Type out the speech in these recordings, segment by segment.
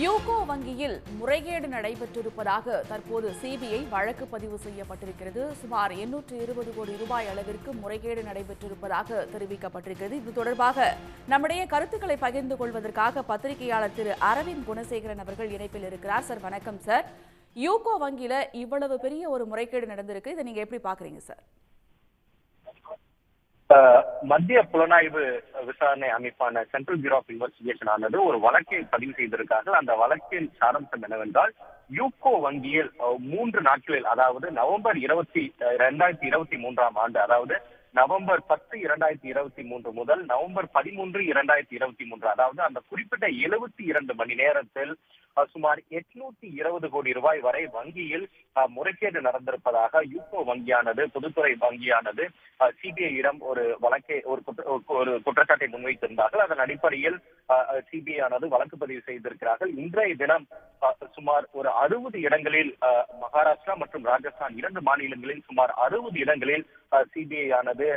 UCO வங்கியில் முறைகேடு நடைபெற்றிருப்பதாக தற்போது சிபிஐ வழக்கு பதிவு செய்யப்பட்டிருக்கிறது. சுமார் எண்ணூற்று இருபது கோடி ரூபாய் அளவிற்கு முறைகேடு நடைபெற்றிருப்பதாக தெரிவிக்கப்பட்டிருக்கிறது. இது தொடர்பாக நம்முடைய கருத்துக்களை பகிர்ந்து கொள்வதற்காக பத்திரிகையாளர் திரு அரவிந்த் குணசேகரன் அவர்கள் இணைப்பில் இருக்கிறார். சார் வணக்கம் சார். யூகோ வங்கியில இவ்வளவு பெரிய ஒரு முறைகேடு நடந்திருக்கு. இதை நீங்க எப்படி பாக்குறீங்க சார்? மத்திய புலனாய்வு விசாரணை அமைப்பான சென்ட்ரல் பியூரோ ஆஃப் இன்வெஸ்டிகேஷன் ஆனது ஒரு வழக்கை பதிவு செய்திருக்கார்கள். அந்த வழக்கின் சாராம்சம் என்னவென்றால் யூகோ வங்கியில் மூன்று நாட்களில் அதாவது நவம்பர் இருபத்தி இரண்டாயிரத்தி இருபத்தி மூன்றாம் ஆண்டு அதாவது நவம்பர் பத்து இரண்டாயிரத்தி இருபத்தி மூன்று முதல் நவம்பர் பதிமூன்று இரண்டாயிரத்தி இருபத்தி மூன்று அதாவது அந்த குறிப்பிட்ட எழுபத்தி இரண்டு மணி நேரத்தில் சுமார் எட்நூத்தி இருபது கோடி ரூபாய் வரை வங்கியில் முறைகேடு நடந்திருப்பதாக யூகோ வங்கியானது பொதுத்துறை வங்கியானது சிபிஐயிடம் ஒரு வழக்கை ஒரு ஒரு குற்றச்சாட்டை முன்வைத்திருந்தார்கள். அதன் அடிப்படையில் சிபிஐ ஆனது வழக்கு பதிவு செய்திருக்கிறார்கள். இன்றைய தினம் சுமார் ஒரு அறுபது இடங்களில் அஹ், மகாராஷ்டிரா மற்றும் ராஜஸ்தான் இரண்டு மாநிலங்களில் சுமார் அறுபது இடங்களில் சிபிஐ ஆனது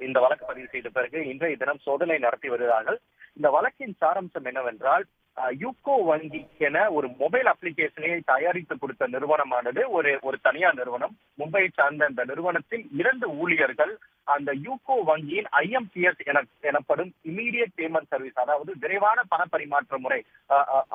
இந்த வழக்கு பதிவு செய்த பிறகு இன்றைய தினம் சோதனை நடத்தி வருகிறார்கள். இந்த வழக்கின் சாராம்சம் என்னவென்றால் யூகோ வங்கிக்கென ஒரு மொபைல் அப்ளிகேஷனை தயாரித்து கொடுத்த நிறுவனமானது ஒரு ஒரு தனியார் நிறுவனம். மும்பையை சார்ந்த இந்த நிறுவனத்தில் இரண்டு ஊழியர்கள் அந்த யூகோ வங்கியின் ஐஎம்பிஎஸ் என எனப்படும் இமீடியட் பேமெண்ட் சர்வீஸ் அதாவது விரைவான பண பரிமாற்ற முறை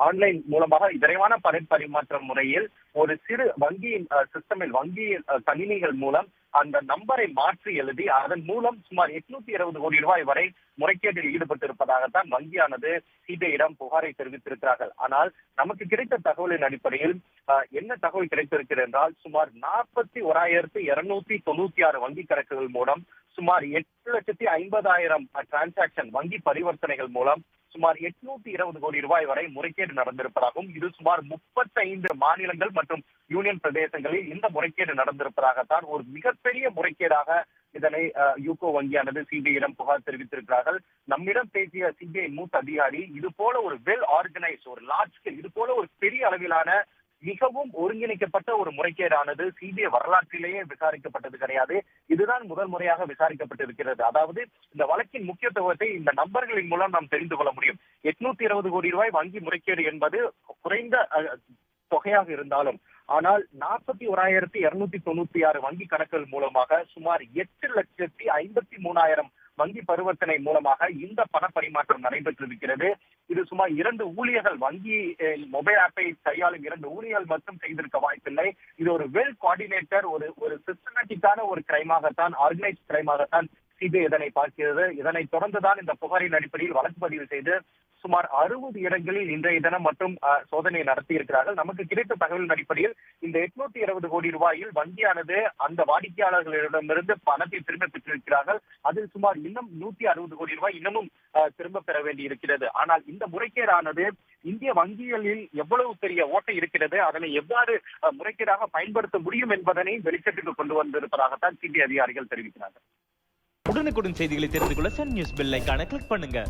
ஆன்லைன் மூலமாக விரைவான பண பரிமாற்ற முறையில் ஒரு சிறு வங்கியின் சிஸ்டமில் வங்கியின் கணினிகள் மூலம் அந்த நம்பரை மாற்றி எழுதி அதன் மூலம் சுமார் எட்நூத்தி இருபது கோடி ரூபாய் வரை முறைகேட்டில் ஈடுபட்டிருப்பதாகத்தான் வங்கியானது சிபிஐயிடம் புகாரை தெரிவித்திருக்கிறார்கள். ஆனால் நமக்கு கிடைத்த தகவலின் அடிப்படையில் அஹ், என்ன தகவல் கிடைத்திருக்கிறது என்றால் சுமார் நாற்பத்தி ஓராயிரத்தி இருநூத்தி தொண்ணூத்தி ஆறு வங்கி கணக்குகள் மூலம் சுமார் எட்டு லட்சத்தி ஐம்பதாயிரம் டிரான்சாக்சன் வங்கி பரிவர்த்தனைகள் மூலம் சுமார் எட்நூத்தி இருபது கோடி ரூபாய் வரை முறைகேடு நடந்திருப்பதாகவும் இது சுமார் முப்பத்தைந்து மாநிலங்கள் மற்றும் யூனியன் பிரதேசங்களில் இந்த முறைகேடு நடந்திருப்பதாகத்தான் ஒரு மிகப்பெரிய முறைகேடாக இதனை யூகோ வங்கியானது சிபிஐயிடம் புகார் தெரிவித்திருக்கிறார்கள். நம்மிடம் பேசிய சிபிஐ மூத்த அதிகாரி இது போல ஒரு வெல் ஆர்கனைஸ் ஒரு லார்ஜ் ஸ்கேல் இது போல ஒரு பெரிய அளவிலான மிகவும் ஒருங்கிணைக்கப்பட்ட ஒரு முறைகேடானது சிபிஐ வரலாற்றிலேயே விசாரிக்கப்பட்டது கிடையாது. இதுதான் முதல் முறையாக விசாரிக்கப்பட்டிருக்கிறது. அதாவது இந்த வழக்கின் முக்கியத்துவத்தை இந்த நம்பர்களின் மூலம் நாம் தெரிந்து கொள்ள முடியும். எட்நூத்தி இருபது கோடி ரூபாய் வங்கி முறைகேடு என்பது குறைந்த தொகையாக இருந்தாலும் ஆனால் நாற்பத்தி ஓராயிரத்தி இருநூத்தி தொண்ணூத்தி ஆறு வங்கி கணக்குகள் மூலமாக சுமார் எட்டு லட்சத்தி ஐம்பத்தி மூணாயிரம் வங்கி பரிவர்த்தனை மூலமாக இந்த பண பரிமாற்றம் நடைபெற்றிருக்கிறது. இது சுமார் இரண்டு ஊழியர்கள் வங்கி மொபைல் ஆப்பை கையாளும் இரண்டு ஊழியர்கள் மட்டும் செய்திருக்க வாய்ப்பில்லை. இது ஒரு வெல் கோஆர்டினேட்டர் ஒரு ஒரு சிஸ்டமேட்டிக்கான ஒரு கிரைமாகத்தான் ஆர்கனைஸ் கிரைமாகத்தான் சிபிஐ இதனை பார்க்கிறது. இதனைத் தொடர்ந்துதான் இந்த புகாரின் அடிப்படையில் வழக்கு பதிவு செய்து சுமார் அறுபது இடங்களில் இன்றைய தினம் மற்றும் சோதனை நடத்தி இருக்கிறார்கள் நமக்கு கிடைத்த தகவலின் அடிப்படையில் இந்த எட்நூத்தி இருபது கோடி ரூபாயில் வங்கியானது அந்த வாடிக்கையாளர்களிடமிருந்து பணத்தை திரும்ப பெற்றிருக்கிறார்கள். அதில் சுமார் இன்னும் நூத்தி அறுபது கோடி ரூபாய் இன்னமும் அஹ், திரும்ப பெற வேண்டி இருக்கிறது ஆனால் இந்த முறைகேடானது இந்திய வங்கிகளில் எவ்வளவு பெரிய ஓட்டை இருக்கிறது அதனை எவ்வாறு முறைகேடாக பயன்படுத்த முடியும் என்பதனை வெளிச்சத்துக்கு கொண்டு வந்திருப்பதாகத்தான் சிபிஐ அதிகாரிகள் தெரிவிக்கிறார்கள். உடனுக்குடன் செய்திகளை தெரிந்து கொள்ள சன் நியூஸ் பெல் கிளிக் பண்ணுங்க.